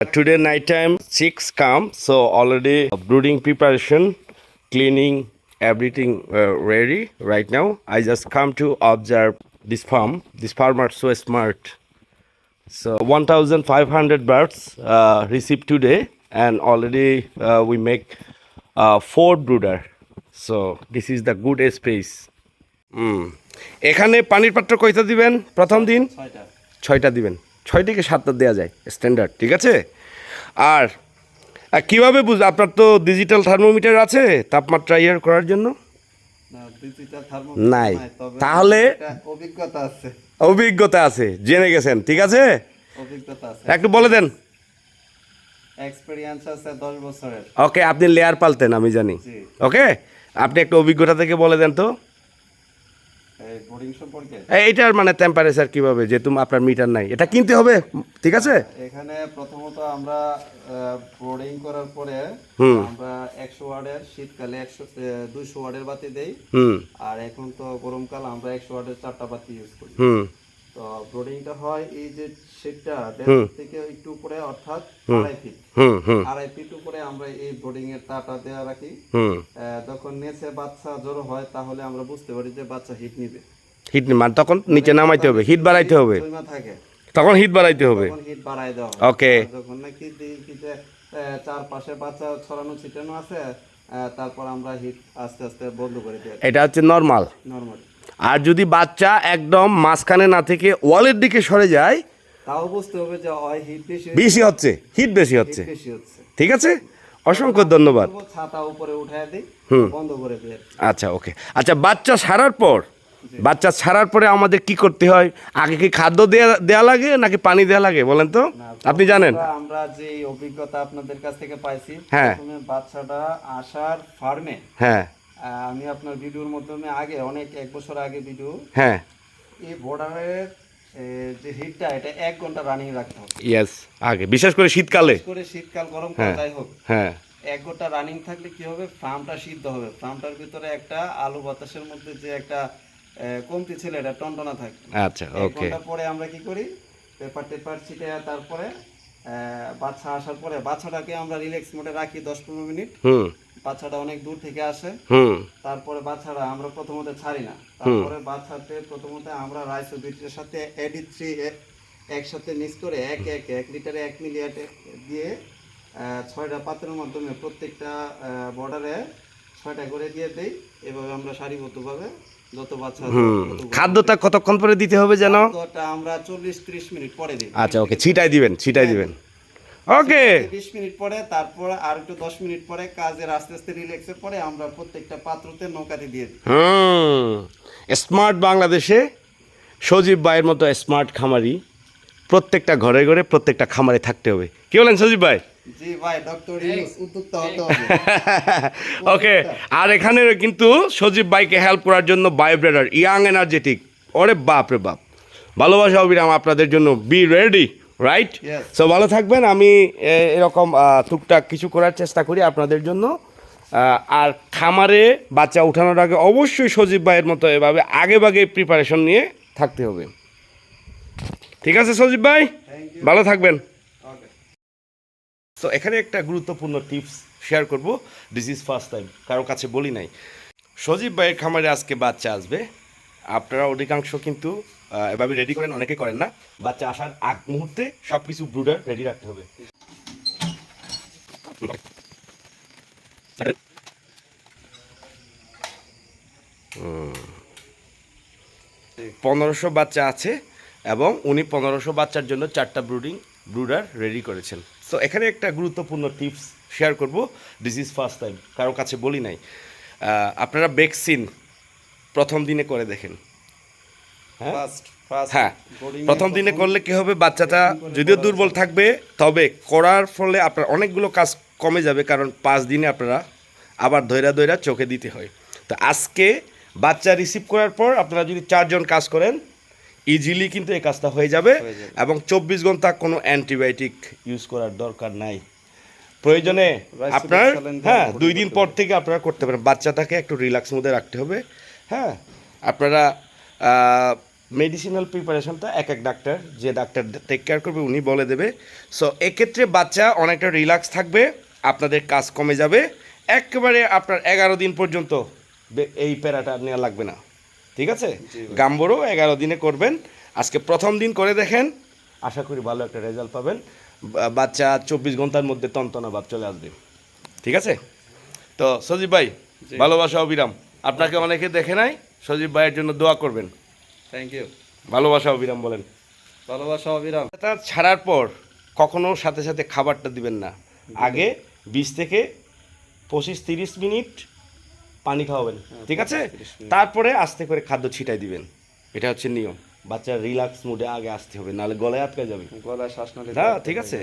Today night time chicks come, so already brooding preparation, cleaning, everything uh, ready right now. I just come to observe this farm. This farmer so smart. So 1,500 birds uh, received today, and already uh, we make uh, four brooder. So this is the good space. এখানে পানির পাত্র কয়টা দিবেন প্রথম দিন ছয়টা দিবেন ছয় থেকে সাতটা দেওয়া যায় স্ট্যান্ডার্ড ঠিক আছে? আর কীভাবে বুঝ আপনার তো ডিজিটাল থার্মোমিটার আছে তাপমাত্রা ইয়ার করার জন্য? নাই। তাহলে- অভিজ্ঞতা আছে। অভিজ্ঞতা আছে জেনে গেছেন ঠিক আছে? একটু বলে দেন। এক্সপেরিয়েন্স আছে দশ বছরের। ওকে আপনি লেয়ার পালতেন আমি জানি। ওকে আপনি একটু অভিজ্ঞতা থেকে বলে দেন তো এই বোর্ডিং সম্পর্কে এই- এইটার মানে টেম্পারেচার কীভাবে? যেহেতু আপনার মিটার নাই। এটা কিনতে হবে ঠিক আছে? এখানে প্রথমত আমরা বোর্ডিং করার পরে আমরা একশো ওয়ার্ডের শীতকালে একশো দুইশো ওয়ার্ডের বাতি দেই। হুম। আর এখন তো গরমকাল আমরা একশো ওয়ার্ডের চারটা বাতি ইউজ করি। তো ব্রোডিংটা হয় এই যে হুম। থেকে একটু উপরে অর্থাৎ আড়াই ফিট আড়াই ফিট আমরা এই ব্রোডিং এর দেওয়া রাখি। যখন নেচে বাচ্চা হয় তাহলে আমরা বুঝতে পারি যে বাচ্চা হিট নিবে। হিট মানে তখন নিচে নামাইতে হবে হিট বাড়াইতে হবে। থাকে। তখন হিট বাড়াইতে হবে। হিট বাড়ায় দেওয়া ওকে যখন নাকি চারপাশে বাচ্চা ছড়ানো ছিটানো আছে তারপর আমরা হিট আস্তে আস্তে বন্ধ করে দিই এটা হচ্ছে নর্মাল নর্মালি আর যদি বাচ্চা একদম মাঝখানে না থেকে ওয়ালের দিকে সরে যায় তাও বুঝতে হবে যে হিট বেশি হচ্ছে হিট বেশি হচ্ছে। ঠিক আছে? অসংখ্য ধন্যবাদ। ছাতা উপরে উঠায় দিই। বন্ধ করে দিই। আচ্ছা ওকে। আচ্ছা বাচ্চা ছাড়ার পর বাচ্চা ছাড়ার পরে আমাদের কি করতে হয়? আগে কি খাদ্য দেয়া লাগে নাকি পানি দেয়া লাগে বলেন তো? আপনি জানেন। আমরা- আমরা যে অভিজ্ঞতা আপনাদের কাছ থেকে পাইছি হ্যাঁ। বাচ্চাটা আসার ফার্মে হ্যাঁ। আমি আপনার ভিডিওর মাধ্যমে আগে অনেক এক বছর আগে ভিডিও হ্যাঁ। এই বর্ডারের যে হিটটা এটা এক ঘণ্টা রানিং রাখতে হবে। ইয়েস আগে বিশেষ করে শীতকালে। করে শীতকাল গরম হ্যাঁ। যাই হোক। হ্যাঁ। এক ঘণ্টা রানিং থাকলে কি হবে? ফার্মটা সিদ্ধ হবে। ফার্মটার ভিতরে একটা আলু বাতাসের মধ্যে যে একটা কমতি ছিল এটা টনটনা থাকে আচ্ছা ওকে ঘণ্টা পরে আমরা কি করি? পেপার টেপার ছিটে তারপরে বাচ্চা আসার পরে বাচ্চাটাকে আমরা রিল্যাক্স মোডে রাখি দশ পনেরো মিনিট। বাচ্চাটা অনেক দূর থেকে আসে। তারপরে বাচ্চারা আমরা প্রথমত ছাড়ি না। তারপরে বাচ্চাতে প্রথমত আমরা রাইসোবিটের সাথে এডি থ্রি একসাথে মিক্স করে এক এক এক লিটারে এক মিলিয়ার দিয়ে ছয়টা পাত্রের মাধ্যমে প্রত্যেকটা বর্ডারে ছয়টা করে দিয়ে দেই। এভাবে আমরা সারিবদ্ধভাবে যত বাচ্চা খাদ্যটা কতক্ষণ পরে দিতে হবে যেন? আমরা চল্লিশ ত্রিশ মিনিট পরে দিই। আচ্ছা ওকে ছিটাই দিবেন ছিটাই দিবেন। ওকে। বিশ মিনিট পরে তারপর আর একটু দশ মিনিট পরে কাজের আস্তে আস্তে রিল্যাক্সের পরে আমরা প্রত্যেকটা পাত্রতে নৌকাতে দিয়ে দিই। হুম। স্মার্ট বাংলাদেশে সজীব ভাইয়ের মতো স্মার্ট খামারি প্রত্যেকটা ঘরে ঘরে প্রত্যেকটা খামারে থাকতে হবে। কি বলেন সজীব ভাই? জি ভাই ডক্টর উদ্যোক্তা হতে হবে। ওকে আর এখানে কিন্তু সজীব ভাইকে হেল্প করার জন্য বায়োব্রেডার ইয়াং এনার্জেটিক ওরে বাপ রে বাপ। ভালোবাসা অবিরাম আপনাদের জন্য। বি রেডি রাইট সো ভালো থাকবেন। আমি এরকম টুকটাক কিছু করার চেষ্টা করি আপনাদের জন্য। আর খামারে বাচ্চা উঠানোর আগে অবশ্যই সজীব ভাইয়ের মতো এভাবে আগে ভাগে প্রিপারেশন নিয়ে থাকতে হবে। ঠিক আছে সজীব ভাই? ভালো থাকবেন। তো এখানে একটা গুরুত্বপূর্ণ টিপস শেয়ার করব। দিস ইজ ফার্স্ট টাইম কারও কাছে বলি নাই। সজীব ভাইয়ের খামারে আজকে বাচ্চা আসবে। আপনারা অধিকাংশ কিন্তু এভাবে রেডি করেন, অনেকে করেন না। বাচ্চা আসার আগ মুহূর্তে সব কিছু ব্রুডার রেডি রাখতে হবে। পনেরোশো বাচ্চা আছে এবং উনি পনেরোশো বাচ্চার জন্য চারটা ব্রুডিং, ব্রুডার রেডি করেছেন। সো এখানে একটা গুরুত্বপূর্ণ টিপস শেয়ার করব। দিস ইজ ফার্স্ট টাইম কারও কাছে বলি নাই। আপনারা ভ্যাকসিন প্রথম দিনে করে দেখেন। হ্যাঁ? হ্যাঁ। প্রথম দিনে করলে কি হবে? বাচ্চাটা যদিও দুর্বল থাকবে তবে করার ফলে আপনার অনেকগুলো কাজ কমে যাবে কারণ পাঁচ দিনে আপনারা আবার ধৈরা ধৈরা চোখে দিতে হয়। তো আজকে বাচ্চা রিসিভ করার পর আপনারা যদি চারজন কাজ করেন ইজিলি কিন্তু এই কাজটা হয়ে যাবে এবং চব্বিশ ঘণ্টা কোনো অ্যান্টিবায়োটিক ইউজ করার দরকার নাই। প্রয়োজনে আপনার হ্যাঁ দুই দিন পর থেকে আপনারা করতে পারেন। বাচ্চাটাকে একটু রিল্যাক্স মধ্যে রাখতে হবে। হ্যাঁ আপনারা মেডিসিনাল প্রিপারেশনটা এক এক ডাক্তার যে ডাক্তার টেক কেয়ার করবে উনি বলে দেবে। সো এক্ষেত্রে বাচ্চা অনেকটা রিল্যাক্স থাকবে আপনাদের কাজ কমে যাবে। একেবারে আপনার এগারো দিন পর্যন্ত এই প্যারাটা নেওয়া লাগবে না। ঠিক আছে? গাম্বরও এগারো দিনে করবেন। আজকে প্রথম দিন করে দেখেন। আশা করি ভালো একটা রেজাল্ট পাবেন। বাচ্চা চব্বিশ ঘণ্টার মধ্যে তন্তনা ভাব চলে আসবে। ঠিক আছে? তো সজীব ভাই ভালোবাসা অবিরাম। আপনাকে অনেকে দেখে নাই সজীব ভাইয়ের জন্য দোয়া করবেন। থ্যাংক ইউ ভালোবাসা অবিরাম বলেন। ভালোবাসা অবিরাম। এটা ছাড়ার পর কখনো সাথে সাথে খাবারটা দিবেন না। আগে বিশ থেকে পঁচিশ তিরিশ মিনিট পানি খাওয়াবেন ঠিক আছে? তারপরে আস্তে করে খাদ্য ছিটাই দিবেন। এটা হচ্ছে নিয়ম। বাচ্চার রিল্যাক্স মুডে আগে আসতে হবে নাহলে গলায় আটকে যাবে। গলায় শ্বাস না ঠিক আছে।